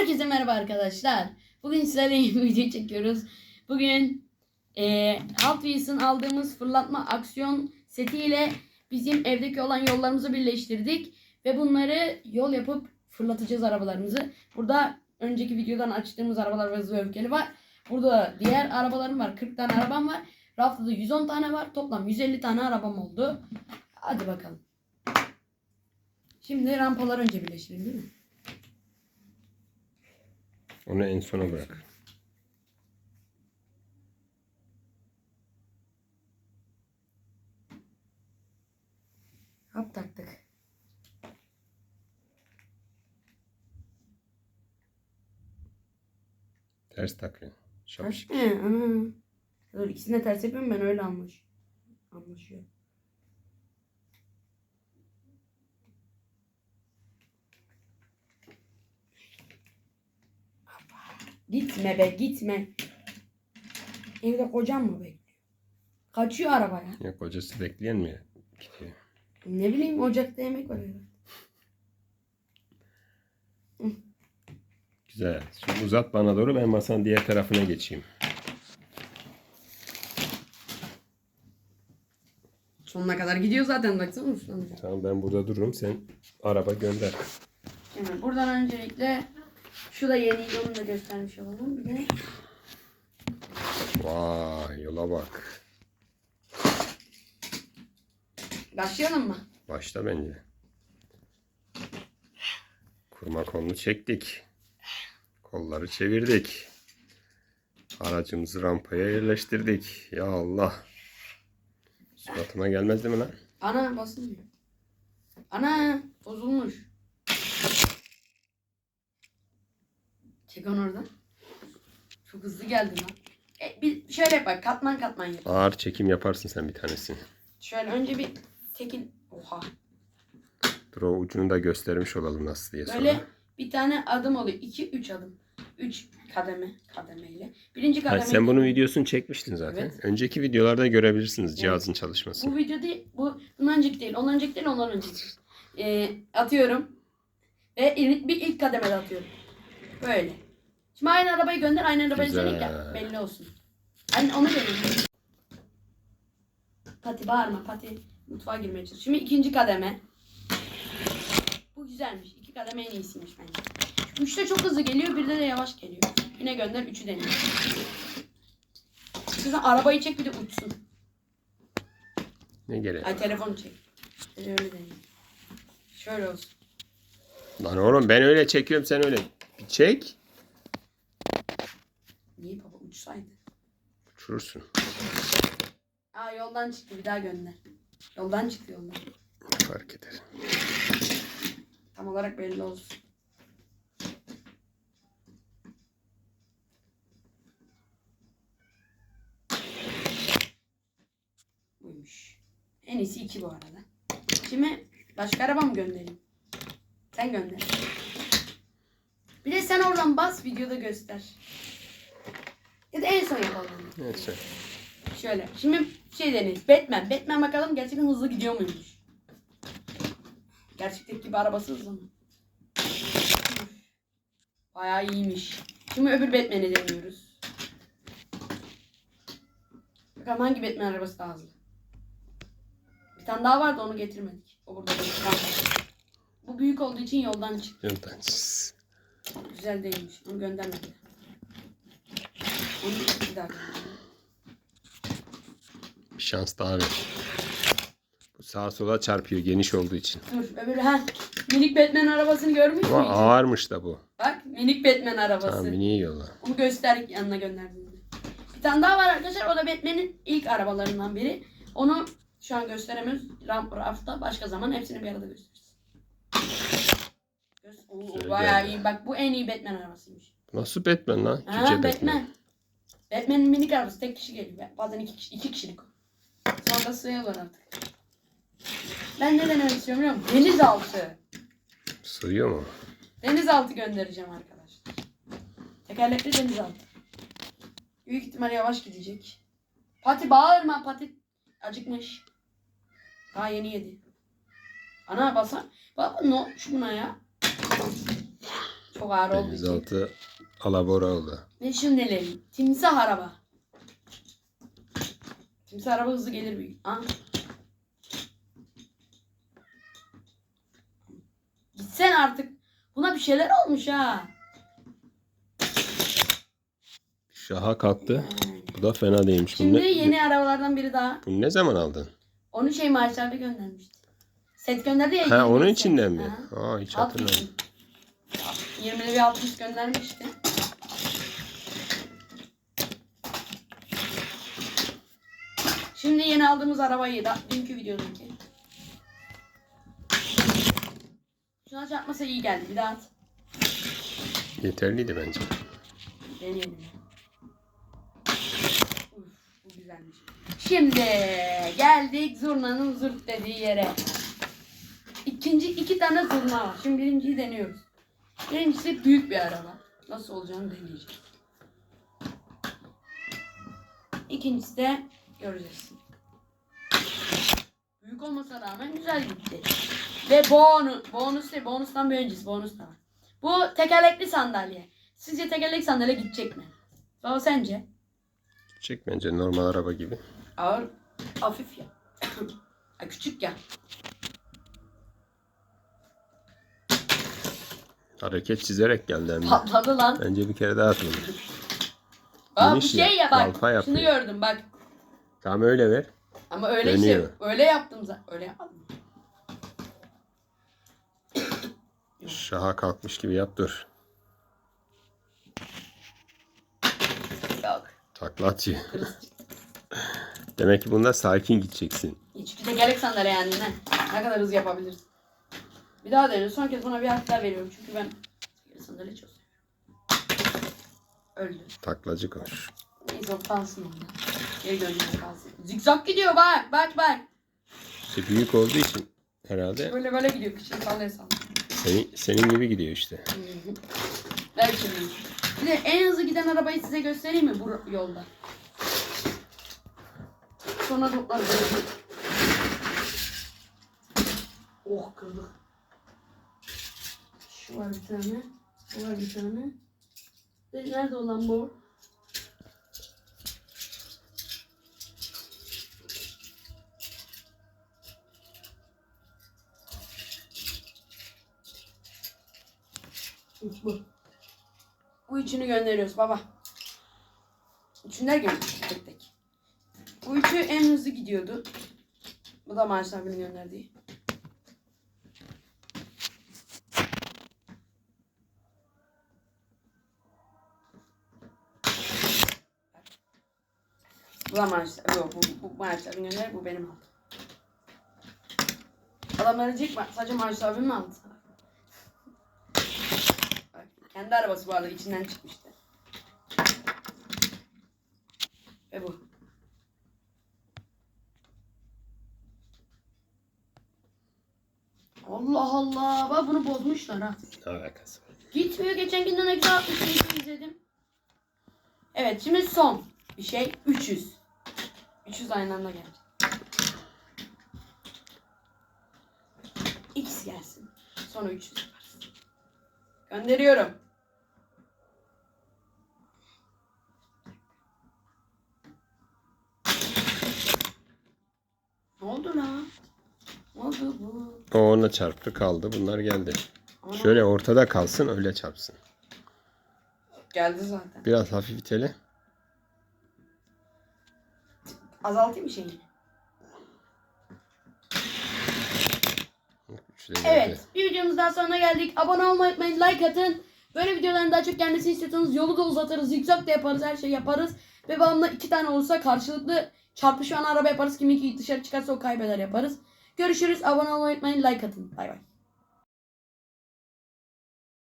Herkese merhaba arkadaşlar. Bugün sizlerle yeni bir video çekiyoruz. Bugün e, Wheels'ın aldığımız fırlatma aksiyon setiyle bizim evdeki olan yollarımızı birleştirdik. Ve bunları yol yapıp fırlatacağız arabalarımızı. Burada önceki videodan açtığımız arabalar ve öfkeli var. Burada diğer arabalarım var. 40 tane arabam var. Rafta da 110 tane var. Toplam 150 tane arabam oldu. Hadi bakalım. Şimdi rampalar önce birleştirelim değil mi? Onu en sona bırak. Hop taktık. Ters takıyor. Ters Şapşik. mi? Ana. Dur ikisini de ters yapıyorum ben öyle anlaş. Anlaşıyor. Gitme be gitme. Evde kocam mı bekliyor? Kaçıyor arabaya. Ya kocası bekleyen mi gidiyor? Ne bileyim ocakta yemek var herhalde. Güzel. Şimdi uzat bana doğru ben masanın diğer tarafına geçeyim. Sonuna kadar gidiyor zaten baksana uçlanacak. Tamam ben burada dururum sen araba gönder. Şimdi buradan öncelikle şu da yeni onu da göstermiş olalım. Bir de Vay yola bak. başlayalım mı? Başla bence. Kurma kolunu çektik. Kolları çevirdik. Aracımızı rampaya yerleştirdik. Ya Allah. Suratıma gelmez değil mi lan? Ana basılmıyor. Ana bozulmuş. Çek onu oradan. Çok hızlı geldin lan. E, bir şöyle yap bak katman katman yap. Ağır çekim yaparsın sen bir tanesini. Şöyle önce bir tekil. Oha. Dur o ucunu da göstermiş olalım nasıl diye sonra. Böyle bir tane adım oluyor. 2 3 adım. 3 kademe kademeyle. Birinci Ha, kademe. sen bunun videosunu çekmiştin zaten. Evet. Önceki videolarda görebilirsiniz cihazın çalışmasını. Bu video değil. Bu bundan önceki değil. Ondan önceki değil. Ondan önceki. Ee, atıyorum. Ve ilk, bir ilk kademede atıyorum. Böyle. Şimdi aynı arabayı gönder. Aynı arabayı Güzel. senin ya. Belli olsun. Aynı onu gönder. Pati bağırma. Pati mutfağa girmeye çalışıyor. Şimdi ikinci kademe. Bu güzelmiş. İki kademe en iyisiymiş bence. Üçte çok hızlı geliyor. Birde de yavaş geliyor. Yine gönder. Üçü deniyor. Kızım arabayı çek bir de uçsun. Ne gerek Ay var? telefonu çek. De öyle deneyim. Şöyle olsun. Lan oğlum ben öyle çekiyorum sen öyle. Bir çek. Niye baba uçsaydı? Uçurursun. Aa yoldan çıktı bir daha gönder. Yoldan çıktı yoldan. Fark eder. Tam olarak belli olsun. Buymuş. En iyisi iki bu arada. Şimdi başka araba mı göndereyim? Sen gönder. Bir de sen oradan bas videoda göster. Son yapalım. Neyse. Şöyle. Şimdi şey deneyiz. Batman. Batman bakalım gerçekten hızlı gidiyor muymuş? Gerçekteki gibi arabası hızlı mı? Bayağı iyiymiş. Şimdi öbür Batman'i deniyoruz. Bakalım hangi Batman arabası daha hızlı? Bir tane daha vardı onu getirmedik. O burada değil. Bu büyük olduğu için yoldan çıktı. Yoldan çiz. Güzel değilmiş. Onu göndermedi. Bir şans daha ver. Bu sağa sola çarpıyor geniş olduğu için. Dur öbürü ha. Minik Batman arabasını görmüş Ama müydün? ağırmış da bu. Bak minik Batman arabası. Tamam mini yolla. Onu göster yanına gönderdim. Bir tane daha var arkadaşlar. O da Batman'in ilk arabalarından biri. Onu şu an gösteremiyoruz. Ramp rafta başka zaman hepsini bir arada gösteririz. Oo, bayağı iyi. Bak bu en iyi Batman arabasıymış. Nasıl Batman lan? Ha Cüce Batman. Batman'in minik arabası tek kişi geliyor. Bazen iki, kişi, iki kişilik. Sonra da sığıyorlar artık. Ben ne denemek istiyorum biliyor musun? Denizaltı. Sığıyor mu? Denizaltı göndereceğim arkadaşlar. Tekerlekli denizaltı. Büyük ihtimal yavaş gidecek. Pati bağırma Pati acıkmış. Daha yeni yedi. Ana basa. Baba ne olmuş buna ya? Çok ağır olduğu için. 106 alabora oldu. Ve şimdi timsah araba. Timsah araba hızlı gelir büyük. Aa. Gitsen artık. Buna bir şeyler olmuş ha. Şaha kalktı. Bu da fena değilmiş. Şimdi ne, yeni arabalardan biri daha. bunu ne zaman aldın? Onu şey maaşlarda göndermişti. Set gönderdi ya. Ha onun set. içinden mi? Ha. Aa hiç hatırlamıyorum. üstü. 20'li bir 60 göndermişti. Şimdi yeni aldığımız arabayı da dünkü videodaki. Şuna çarpmasa iyi geldi. Bir daha at. Yeterliydi bence. Deneyelim. Uf, bu güzelmiş. Şimdi geldik zurnanın zırt dediği yere. İkinci iki tane zurna var. Şimdi birinciyi deniyoruz. Birincisi büyük bir araba. Nasıl olacağını deneyeceğiz. İkincisi de göreceğiz. Büyük olmasına rağmen güzel gitti. Ve bonus, bonus değil, bonustan bir öncesi, bonus da var. Bu tekerlekli sandalye. Sizce tekerlekli sandalye gidecek mi? Baba sence? Çek bence normal araba gibi. Ağır, hafif ya. Küçük ya. Hareket çizerek geldi hem de. Patladı lan. Bence bir kere daha atmalı. Aa, bir Geniş şey ya, ya bak. Şunu yapıyor. gördüm bak. Tam öyle ver. Ama öyle Dönüyor. işte. Öyle yaptım zaten. Öyle yapmadım. Şaha kalkmış gibi yap dur. Yok. Takla atıyor. Demek ki bunda sakin gideceksin. Çünkü tekerlek sandalye yani ne? Ne kadar hızlı yapabilirsin. Bir daha dene. Son kez buna bir harf daha veriyorum. Çünkü ben tekerlek sandalye çok seviyorum. Öldü. Taklacı koş. Neyse o kalsın. Geri dönüyor kalsın. Zikzak gidiyor bak bak bak. İşte büyük olduğu için herhalde Böyle böyle gidiyor. Kıçını sallaya sallaya. senin, senin gibi gidiyor işte. Ver şimdi. Bir de en hızlı giden arabayı size göstereyim mi bu yolda? Sonra toplar böyle. Oh kırdık. Şu var bir tane. Bu var bir tane. Ve Nerede olan bu? Bu. Bu üçünü gönderiyoruz baba. Üçünler gelmiş tek tek. Bu üçü en hızlı gidiyordu. Bu da Maaş abinin gönderdiği. Bu da Maaş Yok bu, bu Maaş abinin gönderdiği bu benim aldım. Adamlar diyecek? Sadece Maaş abim mi aldı kendi arabası bu arada içinden çıkmıştı. Ve bu. Allah Allah. Bak bunu bozmuşlar ha. Ne alakası var? Gitmiyor. Geçen günden eksi 60 izledim. Evet şimdi son bir şey. 300. 300 aynı anda geldi. X gelsin. Sonra 300 yaparız. Gönderiyorum. Ne oldu lan? Ne oldu bu? O ona çarptı kaldı. Bunlar geldi. Ana, Şöyle ortada kalsın öyle çarpsın. Geldi zaten. Biraz hafif itele. Azaltayım mı geldi. Evet. Bir videomuz daha sonuna geldik. Abone olmayı unutmayın. Like atın. Böyle videoların daha çok gelmesini istiyorsanız yolu da uzatırız. Zikzak da yaparız. Her şey yaparız. Ve babamla iki tane olursa karşılıklı çarpışan araba yaparız. Kim iki dışarı çıkarsa o kaybeder yaparız. Görüşürüz. Abone olmayı unutmayın. Like atın. Bay bay.